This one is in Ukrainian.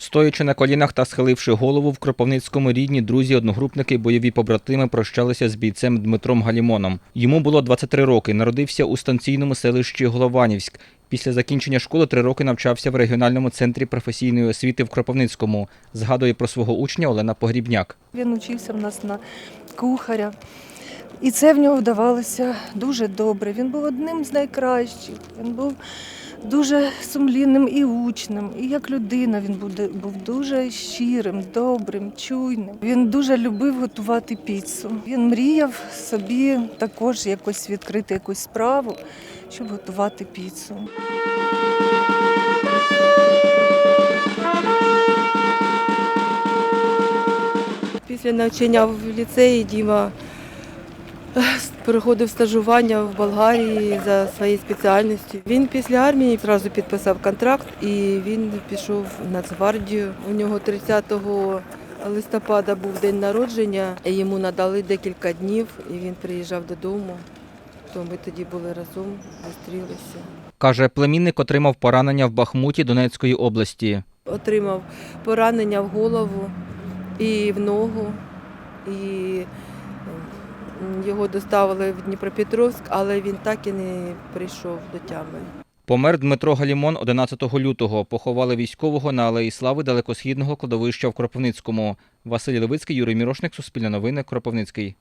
Стоячи на колінах та схиливши голову в Кропивницькому рідні, друзі, одногрупники, бойові побратими прощалися з бійцем Дмитром Галімоном. Йому було 23 роки. Народився у станційному селищі Голованівськ. Після закінчення школи три роки навчався в регіональному центрі професійної освіти в Кропивницькому. Згадує про свого учня Олена Погрібняк. Він учився в нас на кухаря. І це в нього вдавалося дуже добре. Він був одним з найкращих. Він був дуже сумлінним і учнем. І як людина він буде- був дуже щирим, добрим, чуйним. Він дуже любив готувати піцу. Він мріяв собі також якось відкрити якусь справу, щоб готувати піцу. Після навчання в ліцеї Діма переходив стажування в Болгарії за своєю спеціальністю. Він після армії одразу підписав контракт і він пішов в Нацгвардію. У нього 30 листопада був день народження, і йому надали декілька днів, і він приїжджав додому. То ми тоді були разом, зустрілися. Каже, племінник отримав поранення в Бахмуті Донецької області. Отримав поранення в голову і в ногу. І його доставили в Дніпропетровськ, але він так і не прийшов до тями. Помер Дмитро Галімон 11 лютого. Поховали військового на Алеї Слави далекосхідного кладовища в Кропивницькому. Василь Левицький, Юрій Мірошник, Суспільне новини, Кропивницький.